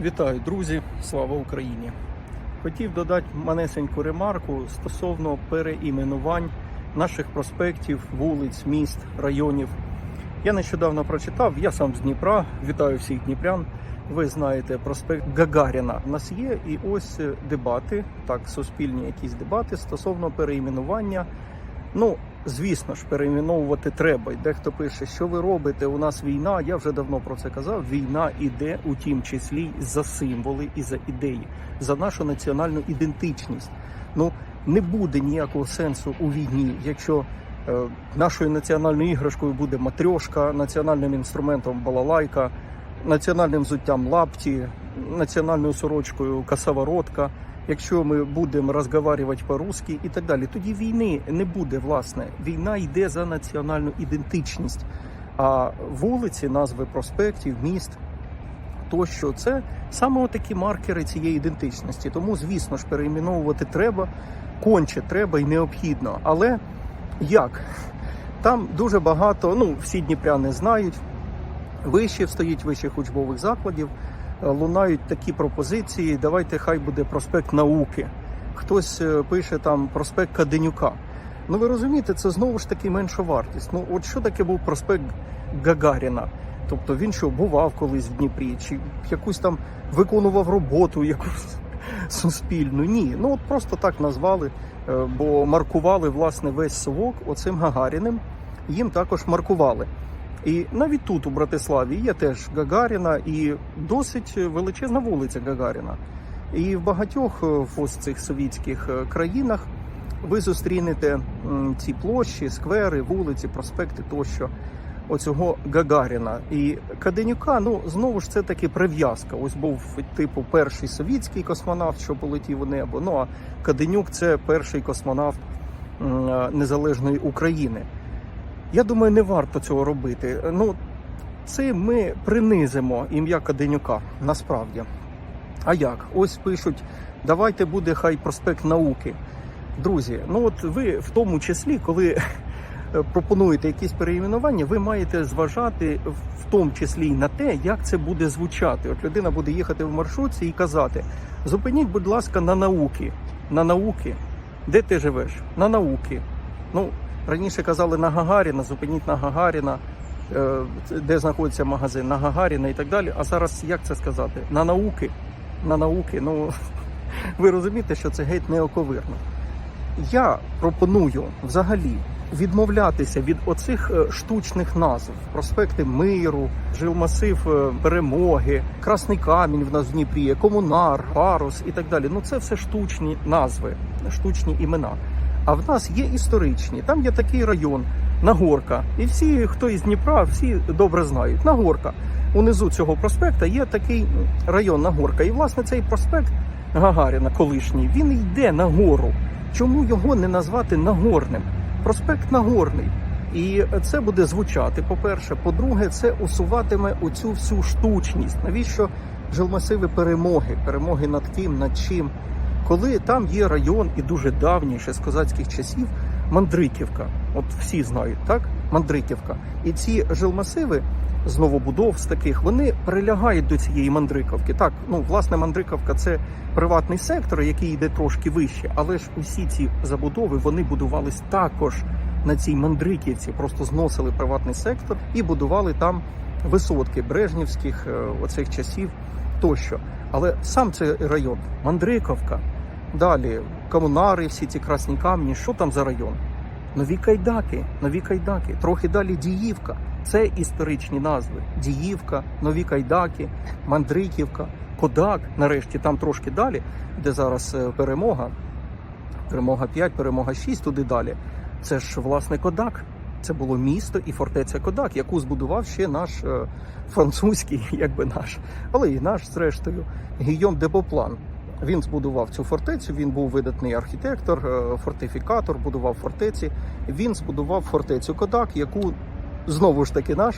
Вітаю, друзі! Слава Україні! Хотів додати манесеньку ремарку стосовно переіменувань наших проспектів, вулиць, міст, районів. Я нещодавно прочитав, я сам з Дніпра, вітаю всіх дніпрян. Ви знаєте проспект Гагаріна. У нас є і ось дебати, так, суспільні якісь дебати стосовно переіменування. Ну, звісно ж, перейменовувати треба. І дехто пише, що ви робите? У нас війна. Я вже давно про це казав. Війна іде у тім числі за символи і за ідеї, за нашу національну ідентичність. Ну не буде ніякого сенсу у війні, якщо е, нашою національною іграшкою буде матрьошка, національним інструментом балалайка, національним взуттям лапті, національною сорочкою касаворотка якщо ми будемо розговорювати по-русски і так далі, тоді війни не буде. Власне, війна йде за національну ідентичність. А вулиці, назви проспектів, міст тощо це саме такі маркери цієї ідентичності. Тому, звісно ж, перейменовувати треба, конче треба і необхідно. Але як? Там дуже багато, ну всі дніпряни знають, вишів стоїть вищих учбових закладів лунають такі пропозиції. Давайте хай буде проспект науки. Хтось е, пише там проспект Каденюка. Ну ви розумієте, це знову ж таки менша вартість. Ну от що таке був проспект Гагаріна? Тобто він що бував колись в Дніпрі, чи якусь там виконував роботу якусь суспільну? Ні, ну от просто так назвали, е, бо маркували власне весь совок оцим Гагаріним. Їм також маркували. І навіть тут, у Братиславі, є теж Гагаріна і досить величезна вулиця Гагаріна. І в багатьох е, ось цих совітських е, країнах ви зустрінете ці площі, сквери, вулиці, проспекти тощо оцього Гагаріна. І Каденюка, ну знову ж це таки прив'язка. Ось був типу перший совітський космонавт, що полетів у небо. Ну а Каденюк це перший космонавт е, незалежної України. Я думаю, не варто цього робити. Ну, це ми принизимо ім'я Каденюка насправді. А як? Ось пишуть: давайте буде хай проспект науки. Друзі, ну от ви в тому числі, коли пропонуєте якісь переіменування, ви маєте зважати в тому числі й на те, як це буде звучати. От людина буде їхати в маршрутці і казати: зупиніть, будь ласка, на науки. На науки. Де ти живеш? На науки. Ну, Раніше казали на Гагаріна, зупиніть на Гагаріна, е, де знаходиться магазин, на Гагаріна і так далі. А зараз як це сказати? На науки. На науки. Ну ви розумієте, що це геть неоковирно. Я пропоную взагалі відмовлятися від оцих е, штучних назв: проспекти Миру, жилмасив е, Перемоги, Красний Камінь в нас в Дніпрі, Комунар, Парус і так далі. Ну це все штучні назви, штучні імена. А в нас є історичні. Там є такий район Нагорка. І всі, хто із Дніпра, всі добре знають. Нагорка. Унизу цього проспекта є такий район Нагорка. І власне цей проспект Гагаріна, колишній, він йде на гору. Чому його не назвати Нагорним? Проспект Нагорний. І це буде звучати. По-перше, по-друге, це усуватиме оцю всю штучність. Навіщо жилмасиви перемоги? Перемоги над ким, над чим? Коли там є район і дуже давній, ще з козацьких часів, Мандриківка. От всі знають, так? Мандриківка. І ці жилмасиви з новобудов з таких вони прилягають до цієї мандриковки. Так, ну власне, мандриковка це приватний сектор, який йде трошки вище, але ж усі ці забудови вони будувались також на цій мандриківці, просто зносили приватний сектор і будували там висотки брежнівських е, оцих часів тощо. Але сам цей район Мандриковка, далі комунари, всі ці красні камні. Що там за район? Нові кайдаки, нові кайдаки, трохи далі Діївка. Це історичні назви: Діївка, Нові Кайдаки, Мандриківка, Кодак. Нарешті там трошки далі, де зараз е, перемога. Перемога 5, перемога 6, туди далі. Це ж власне Кодак. Це було місто і фортеця Кодак, яку збудував ще наш е, французький, якби наш, але і наш, зрештою, Гійом де Боплан. Він збудував цю фортецю. Він був видатний архітектор, е, фортифікатор, будував фортеці. Він збудував фортецю Кодак, яку знову ж таки наш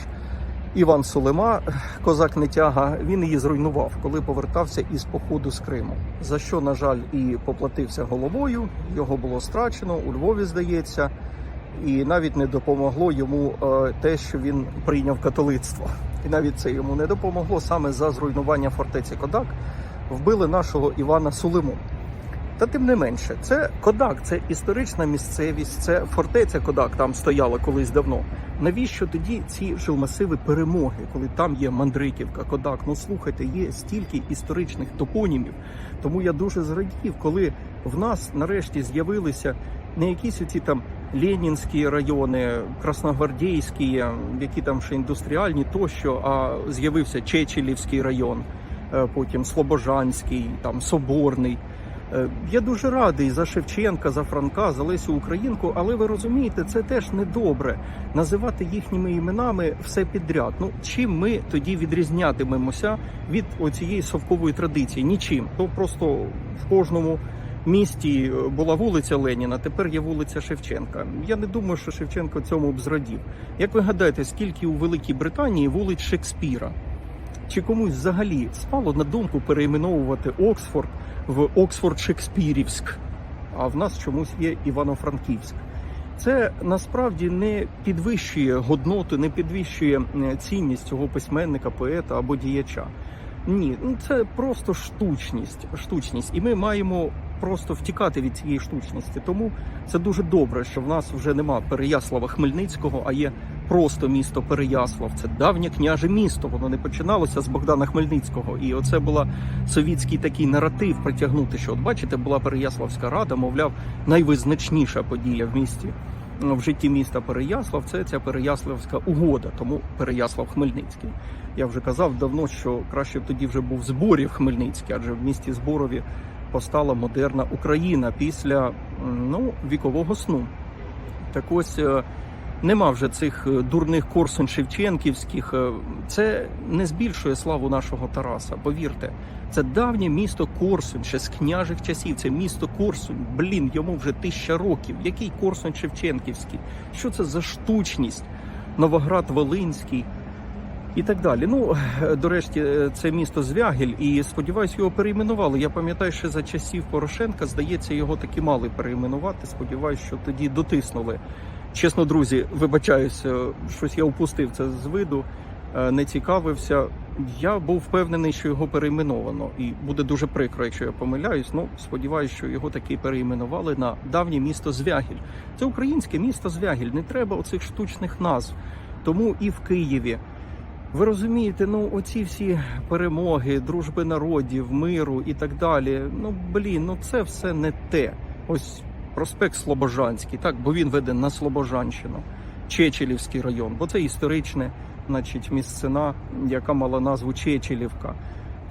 Іван Сулема, козак Нетяга, він її зруйнував, коли повертався із походу з Криму. За що, на жаль, і поплатився головою. Його було страчено у Львові, здається. І навіть не допомогло йому е, те, що він прийняв католицтво. І навіть це йому не допомогло саме за зруйнування фортеці Кодак. Вбили нашого Івана Сулиму. Та тим не менше, це Кодак, це історична місцевість, це фортеця Кодак там стояла колись давно. Навіщо тоді ці жилмасиви перемоги, коли там є Мандриківка, Кодак? Ну слухайте, є стільки історичних топонімів. Тому я дуже зрадів, коли в нас нарешті з'явилися не якісь оці там Ленінські райони, Красногвардійські, які там ще індустріальні тощо, а з'явився Чечелівський район, потім Слобожанський, там Соборний. Е, Я дуже радий за Шевченка, за Франка, за Лесю Українку, але ви розумієте, це теж недобре називати їхніми іменами все підряд. Ну чим ми тоді відрізнятимемося від оцієї совкової традиції? Нічим. То просто в кожному місті е, була вулиця Леніна, тепер є вулиця Шевченка. Я не думаю, що Шевченко цьому б зрадів. Як ви гадаєте, скільки у Великій Британії вулиць Шекспіра? Чи комусь взагалі спало на думку перейменовувати Оксфорд в Оксфорд Шекспірівськ, а в нас чомусь є Івано-Франківськ. Це насправді не підвищує годноту, не підвищує е, цінність цього письменника, поета або діяча. Ні, ну це просто штучність, штучність, і ми маємо просто втікати від цієї штучності. Тому це дуже добре, що в нас вже нема Переяслава Хмельницького, а є просто місто Переяслав. Це давнє княже місто. Воно не починалося з Богдана Хмельницького. І оце була совітський такий наратив притягнути, що от бачите, була Переяславська рада, мовляв, найвизначніша подія в місті. В житті міста Переяслав це ця Переяславська угода, тому Переяслав Хмельницький. Я вже казав давно, що краще б тоді вже був зборів Хмельницький, адже в місті Зборові постала модерна Україна після ну, вікового сну. Так ось е, нема вже цих е, дурних корсунь Шевченківських. е, Це не збільшує славу нашого Тараса. Повірте, це давнє місто Корсунь, ще з княжих часів. Це місто Корсунь. Блін, йому вже тисяча років. Який Корсунь Шевченківський? Що це за штучність? Новоград Волинський. І так далі. Ну е, до е, це місто Звягель, і сподіваюся, його перейменували. Я пам'ятаю, що за часів Порошенка, здається, його таки мали перейменувати. Сподіваюся, що тоді дотиснули. Чесно, друзі, вибачаюся, щось я упустив це з виду, е, не цікавився. Я був впевнений, що його перейменовано, і буде дуже прикро, якщо я помиляюсь. Ну сподіваюся, що його таки перейменували на давнє місто Звягіль. Це українське місто Звягіль. Не треба оцих штучних назв. Тому і в Києві. Ви розумієте, ну оці всі перемоги, дружби народів, миру і так далі. Ну блін, ну це все не те. Ось проспект Слобожанський, так, бо він веде на Слобожанщину, Чечелівський район, бо це історичне, значить, місцина, яка мала назву Чечелівка,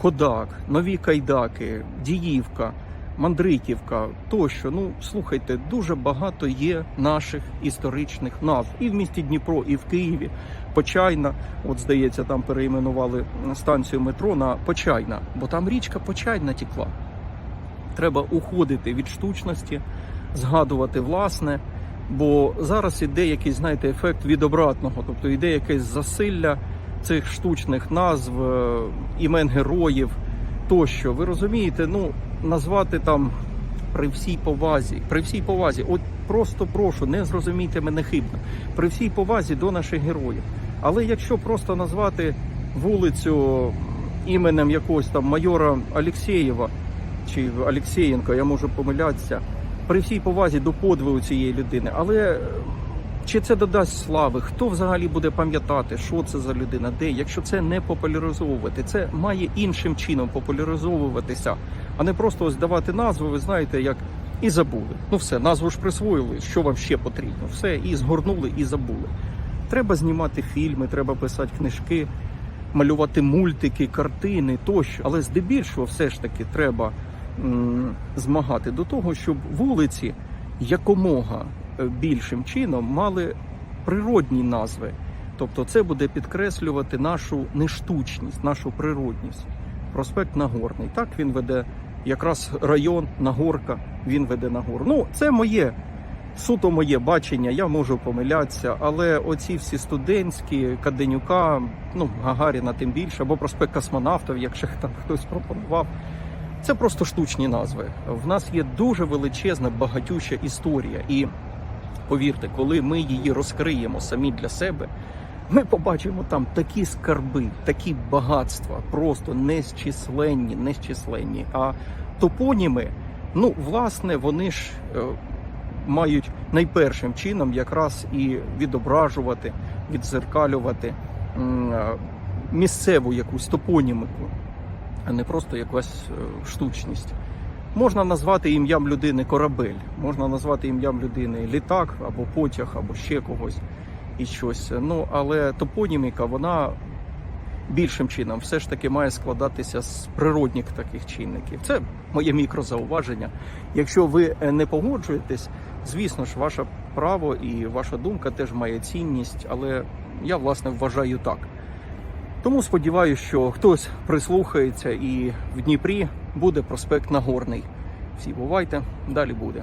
Кодак, Нові Кайдаки, Діївка. Мандриківка тощо. Ну слухайте, дуже багато є наших історичних назв і в місті Дніпро, і в Києві. Почайна, от здається, там перейменували станцію метро на Почайна, бо там річка Почайна тікла. Треба уходити від штучності, згадувати власне. Бо зараз іде якийсь, знаєте, ефект від обратного, тобто йде якесь засилля цих штучних назв, е, імен героїв тощо. Ви розумієте, ну назвати там при всій повазі, при всій повазі, от просто прошу, не зрозумійте мене хибно, при всій повазі до наших героїв. Але якщо просто назвати вулицю іменем якогось там майора Алексєєва чи Алексєєнка, я можу помилятися, при всій повазі до подвигу цієї людини, але чи це додасть слави? Хто взагалі буде пам'ятати, що це за людина, де? Якщо це не популяризовувати, це має іншим чином популяризовуватися, а не просто ось давати назву, ви знаєте, як і забули. Ну все, назву ж присвоїли, що вам ще потрібно. Все, і згорнули, і забули. Треба знімати фільми, треба писати книжки, малювати мультики, картини тощо. Але здебільшого все ж таки треба змагати до того, щоб вулиці якомога е, більшим чином мали природні назви. Тобто це буде підкреслювати нашу нештучність, нашу природність. Проспект Нагорний. Так він веде якраз район Нагорка, він веде на гору. Ну, це моє суто моє бачення, я можу помилятися, але оці всі студентські, Каденюка, ну Гагаріна тим більше, або проспект космонавтів, якщо там хтось пропонував. Це просто штучні назви. В нас є дуже величезна багатюща історія, і повірте, коли ми її розкриємо самі для себе, ми побачимо там такі скарби, такі багатства, просто незчисленні, незчисленні. А топоніми, ну, власне, вони ж е, мають найпершим чином якраз і відображувати, відзеркалювати е, місцеву якусь топонімику, а не просто якась е, штучність. Можна назвати ім'ям людини корабель, можна назвати ім'ям людини літак або потяг, або ще когось і щось. Ну але топоніміка, вона більшим чином все ж таки має складатися з природних таких чинників. Це моє мікрозауваження. Якщо ви е, не погоджуєтесь, звісно ж, ваше право і ваша думка теж має цінність, але я власне вважаю так. Тому сподіваюся, що хтось прислухається і в Дніпрі буде проспект Нагорний. Всі бувайте, далі буде.